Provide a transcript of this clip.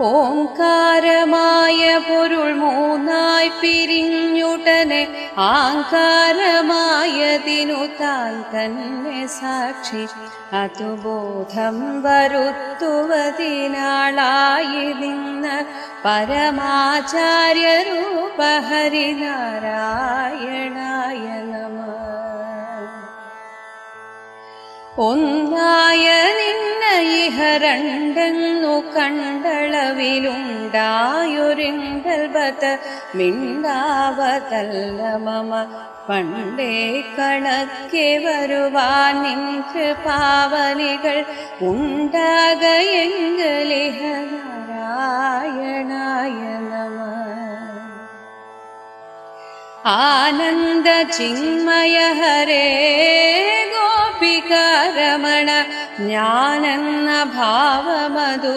ഓംകാരമായ പൊരുൾ മൂന്നായി പിരിഞ്ഞുടനെ ആങ്കാരമായതിനു താൻ തന്നെ സാക്ഷി. അതുബോധം വരുത്തുവതിനാളായി നിന്ന് പരമാചാര്യ രൂപ ഹരിനാരായണായ നമ. ഒന്നായ നിന്ന ഇഹ രണ്ടെന്നു കണ്ടളവിലുണ്ടായൊരിങ്കൽബത മിണ്ടാവതല്ല മമ. പണ്ടേ കണക്കെ വരുവാൻ നിൻക്ക് പാവലികൾ ഉണ്ടാകയെങ്കലിഹ നാരായണായ നമ ആനന്ദ ചിന്മയ ഹരേ ഗോപികാരമണ ഞാനെന്ന ഭാവമതു